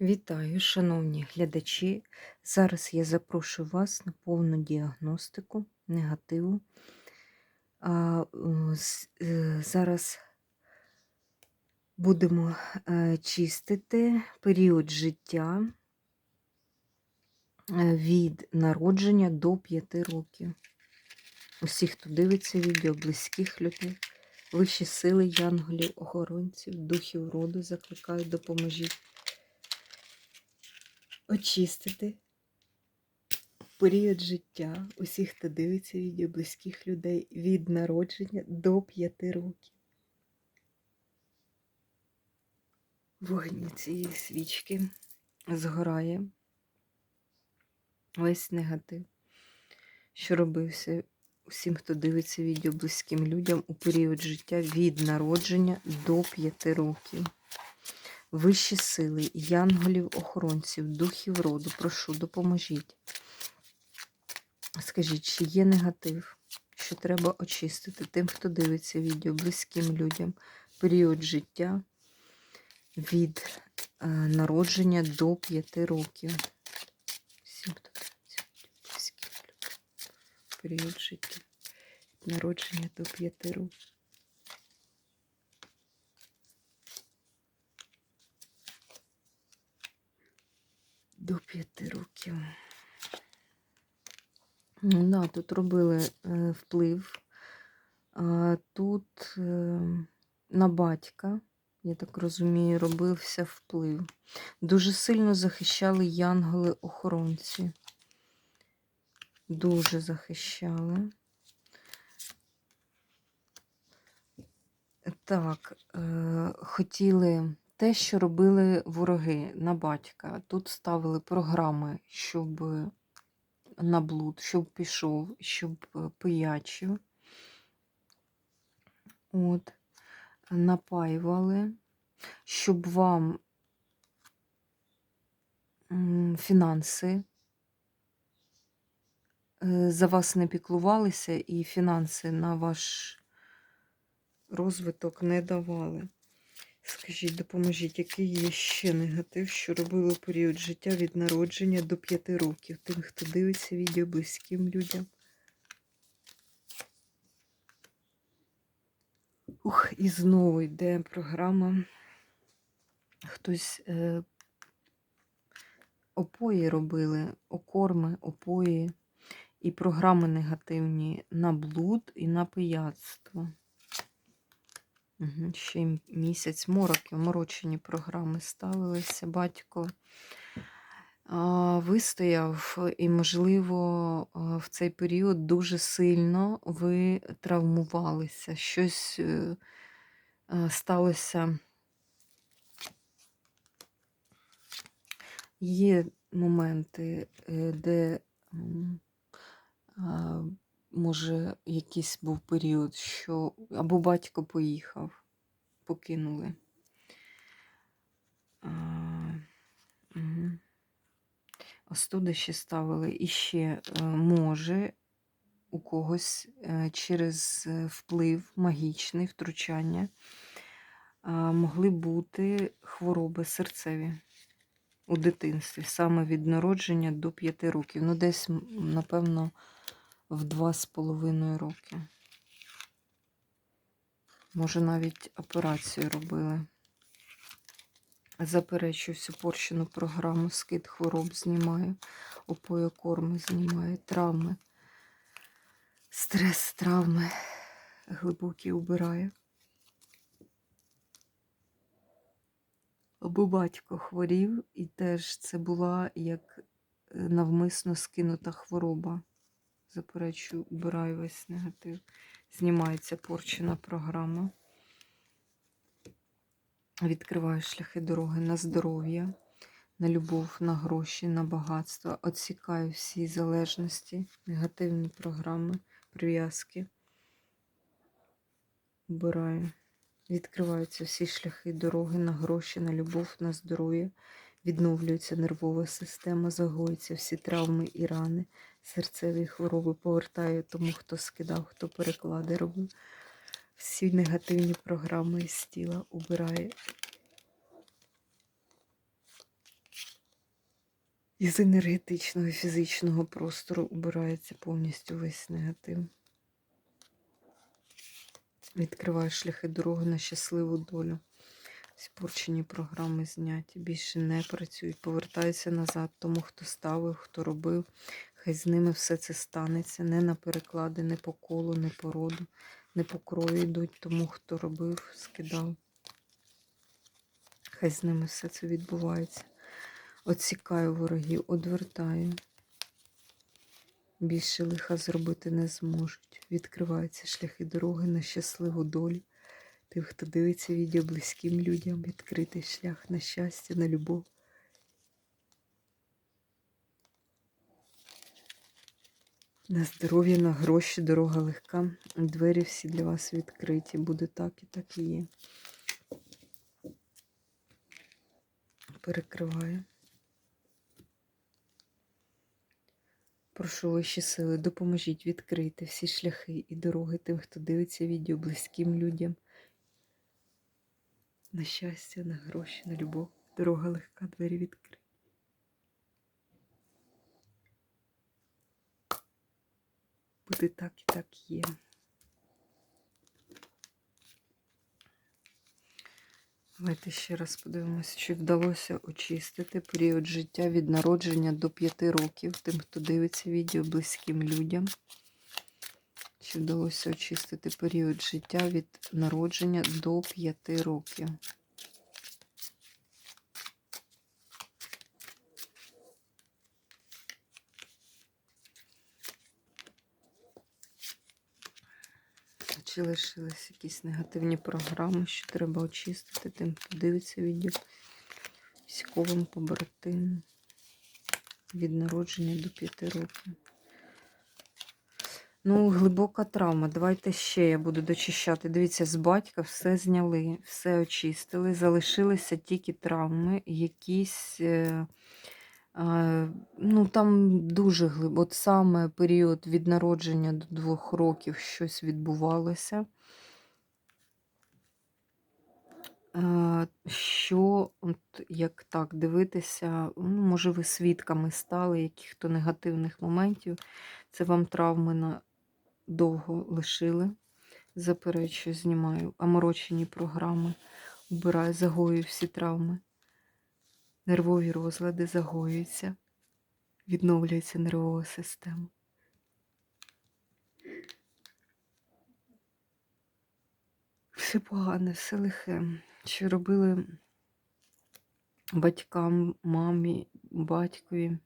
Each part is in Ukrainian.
Вітаю, шановні глядачі. Зараз я запрошую вас на повну діагностику негативу. А, е, Зараз будемо е, чистити період життя е, від народження до 5 років. Усі, хто дивиться відео, близьких людей, вищі сили, янголів, охоронців, духів роду закликаю, допоможіть очистити період життя усіх, хто дивиться відео близьких людей від народження до 5 років. Вогні цієї свічки згорає весь негатив, що робився усім, хто дивиться відео близьким людям у період життя від народження до 5 років. Вищі сили, янголів-охоронців, духів роду, прошу, допоможіть. Скажіть, чи є негатив, що треба очистити тим, хто дивиться відео близьким людям період життя від е, народження до 5 років. Всім, хто дивиться людям період життя від народження до 5 років. До 5 років. Ну, да, тут робили е, вплив. А, тут е, на батька, я так розумію, робився вплив. Дуже сильно захищали янголи-охоронці. Дуже захищали. Так, е, хотіли те, що робили вороги на батька. Тут ставили програми, щоб на блуд, щоб пішов, щоб е, пиячив. От, напаювали, щоб вам фінанси е, за вас не піклувалися і фінанси на ваш розвиток не давали. Скажіть, допоможіть, який є ще негатив, що робили період життя від народження до 5 років, тим, хто дивиться відео близьким людям. Ух, і знову йде програма. Хтось е, опої робили, окорми, опої і програми негативні на блуд і на пияцтво. Ще місяць мороки, морочені програми ставилися. Батько вистояв, і, можливо, в цей період дуже сильно ви травмувалися. Щось е, сталося. Є моменти, е, де може, якийсь був період, що або батько поїхав, покинули. А, угу. Остуди ще ставили. І ще е, може у когось е, через е, вплив магічний втручання могли бути хвороби серцеві у дитинстві, саме від народження до 5 років. Ну, десь, напевно, в два з половиною роки. Може, навіть операцію робили. Заперечую всю порщену програму, скид хвороб знімаю, опоєкорми знімаю, травми, стрес, травми глибокі убираю. Або батько хворів, і теж це була як е, навмисно скинута хвороба. Заперечую, убираю весь негатив. Знімається порчена програма. Відкриваю шляхи дороги на здоров'я, на любов, на гроші, на багатство. Отсікаю всі залежності, негативні програми, прив'язки. Убираю. Відкриваються всі шляхи дороги на гроші, на любов, на здоров'я. Відновлюється нервова система, загоюються всі травми і рани, серцеві хвороби. Повертаю тому, хто скидав, хто переклади робив. Всі негативні програми із тіла убирає. Із енергетичного і фізичного простору убирається повністю весь негатив. Відкриває шляхи дороги на щасливу долю. Спорчені програми зняті. Більше не працюють. Повертаються назад тому, хто ставив, хто робив. Хай з ними все це станеться. Не на переклади, не по колу, не по роду, не по крою йдуть тому, хто робив, скидав. Хай з ними все це відбувається. Отсікаю ворогів, одвертаю. Більше лиха зробити не зможуть. Відкриваються шляхи дороги на щасливу долю. Тим, хто дивиться відео близьким людям, відкритий шлях на щастя, на любов. На здоров'я, на гроші, дорога легка. Двері всі для вас відкриті. Буде так і так і є. Перекриваю. Прошу вищі сили, допоможіть відкрити всі шляхи і дороги тим, хто дивиться відео близьким людям. На щастя, на гроші, на любов. Дорога легка, двері відкриті. Буде так і так є. Давайте ще раз подивимося, чи вдалося очистити період життя від народження до 5 років, тим, хто дивиться відео близьким людям. Чи вдалося очистити період життя від народження до 5 років? Чи лишились якісь негативні програми, що треба очистити тим, хто дивиться відео військовим побратимам від народження до 5 років. Ну, глибока травма. Давайте ще я буду дочищати. Дивіться, з батька все зняли, все очистили. Залишилися тільки травми, якісь. Е, ну, там дуже глибоко. От саме період від народження до двох років щось відбувалося. Що, от, як так дивитися, ну, може, ви свідками стали яких-то негативних моментів. Це вам травми на довго лишили. Заперечую, знімаю аморочені програми, убираю, загою всі травми. Нервові розлади загоюються, відновлюється нервова система. Все погане, все лихе. Що робили батькам, мамі, батькові.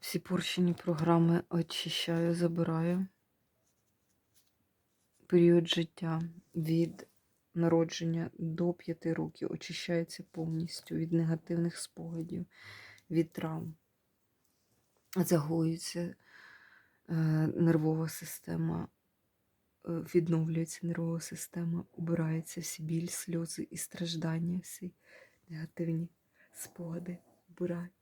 Всі порчені програми очищаю, забираю. Період життя від народження до 5 років очищається повністю від негативних спогадів, від травм. Загоюється е, нервова система, е, відновлюється нервова система, убирається всі біль, сльози і страждання, всі негативні спогади убирають.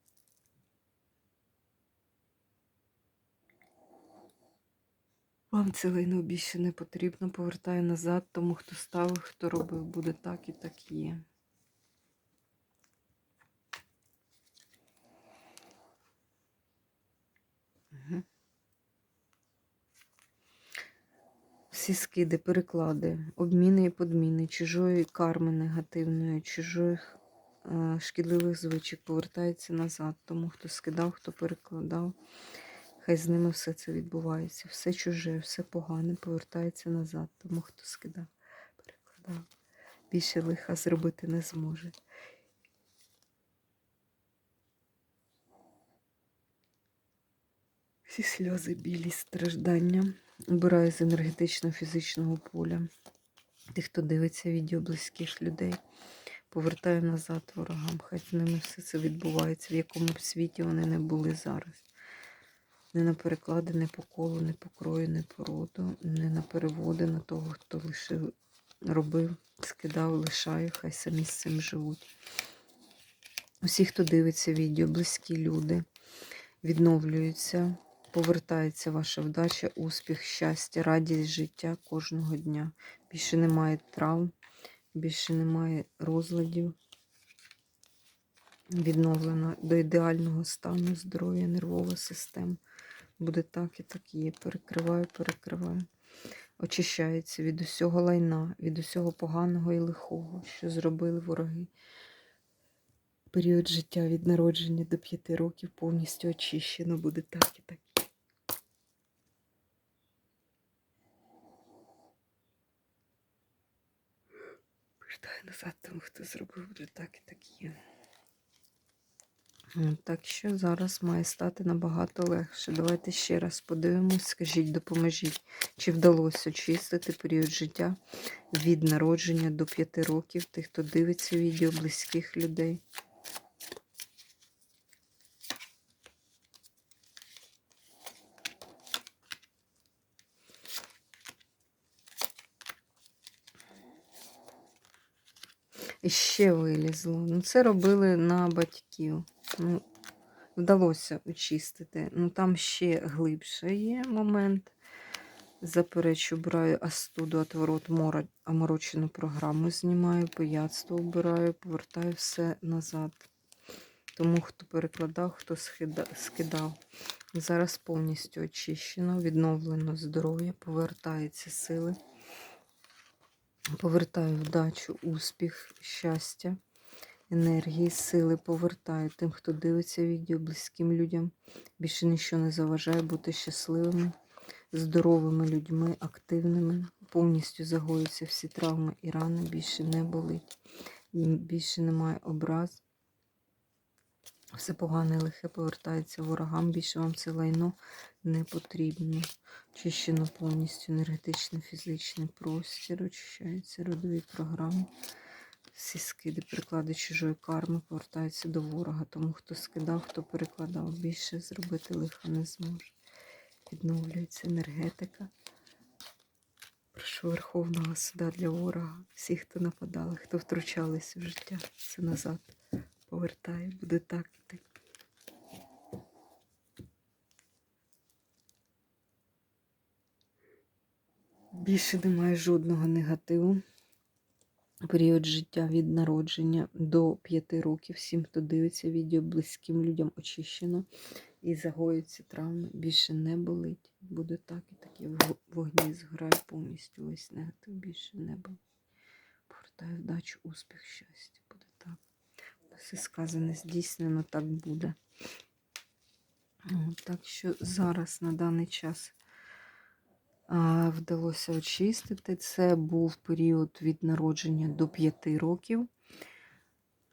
Вам це лайно більше не потрібно. Повертаю назад, тому хто ставив, хто робив, буде так і так є. Всі скиди, переклади, обміни і подміни, чужої карми негативної, чужих е, шкідливих звичок повертаються назад, тому хто скидав, хто перекладав. Хай з ними все це відбувається. Все чуже, все погане повертається назад, тому хто скидав, перекладав. Більше лиха зробити не зможе. Всі сльози, білі, страждання. Убираю з енергетично-фізичного поля. Тих, хто дивиться відео близьких людей, повертаю назад ворогам. Хай з ними все це відбувається, в якому б світі вони не були зараз. Не на переклади, не по колу, не по крою, не по роду, не на переводи на того, хто лишив, робив, скидав, лишаю, хай самі з цим живуть. Усі, хто дивиться відео, близькі люди, відновлюються, повертається ваша вдача, успіх, щастя, радість життя кожного дня. Більше немає травм, більше немає розладів. відновлено до ідеального стану здоров'я, нервова система. Буде так і так є. Перекриваю, перекриваю. Очищається від усього лайна, від усього поганого і лихого, що зробили вороги. Період життя від народження до 5 років повністю очищено. Буде так і так. Назад тому, хто зробив, буде так і так є. Так що зараз має стати набагато легше. Давайте ще раз подивимось, скажіть, допоможіть, чи вдалося очистити період життя від народження до 5 років тих, хто дивиться відео близьких людей. І ще вилізло. Ну, це робили на батьків. Ну, вдалося очистити. Ну, там ще глибше є момент. Заперечу, браю астуду, отворот, мора, оморочену програму знімаю, пияцтво обираю, повертаю все назад. Тому, хто перекладав, хто скидав. Зараз повністю очищено, відновлено здоров'я, повертаються сили. Повертаю вдачу, успіх, щастя, енергії, сили. Повертаю тим, хто дивиться відео, близьким людям. Більше нічого не заважає бути щасливими, здоровими людьми, активними. Повністю загоюються всі травми і рани. Більше не болить. Більше немає образ. Все погане і лихе повертається ворогам. Більше вам це лайно не потрібно. Очищено повністю енергетичний фізичний простір, очищаються родові програми. Всі скиди, приклади чужої карми повертаються до ворога. Тому хто скидав, хто перекладав, більше зробити лиха не зможе. Відновлюється енергетика. Прошу Верховного Суда для ворога. Всі, хто нападали, хто втручались в життя, це назад повертає. Буде так і так. Більше немає жодного негативу. Період життя від народження до 5 років. Всім, хто дивиться відео, близьким людям очищено і загоюються травми. Більше не болить. Буде так і так. Я в вогні зграю повністю весь негатив. Більше не болить. Повертаю вдачу, успіх, щастя. Буде так. Все сказане, здійснено, так буде. Так що зараз на даний час вдалося очистити. Це був період від народження до 5 років.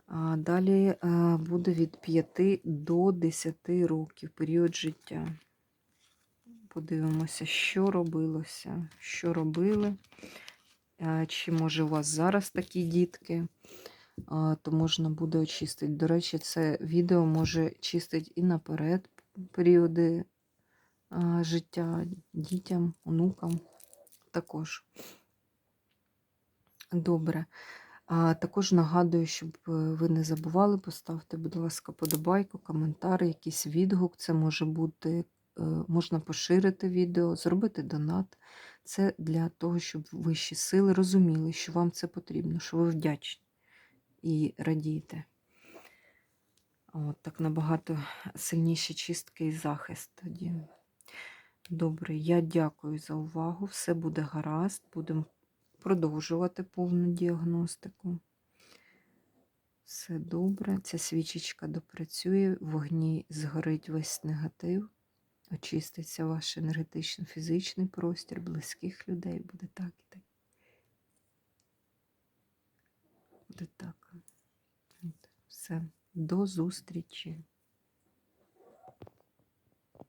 А далі буде від 5 до 10 років період життя. Подивимося, що робилося, що робили. Чи може у вас зараз такі дітки, то можна буде очистити. До речі, це відео може чистити і наперед періоди життя дітям, онукам також. Добре. А також нагадую, щоб е, ви не забували, поставте, будь ласка, подобайку, коментар, якийсь відгук. Це може бути, е, можна поширити відео, зробити донат. Це для того, щоб вищі сили розуміли, що вам це потрібно, що ви вдячні і радієте. От так набагато сильніші чистки і захист тоді. Добре, я дякую за увагу. Все буде гаразд. Будемо продовжувати повну діагностику. Все добре. Ця свічечка допрацює, вогні згорить весь негатив, очиститься ваш енергетичний фізичний простір, близьких людей. Буде так і так. Буде так. Все. До зустрічі.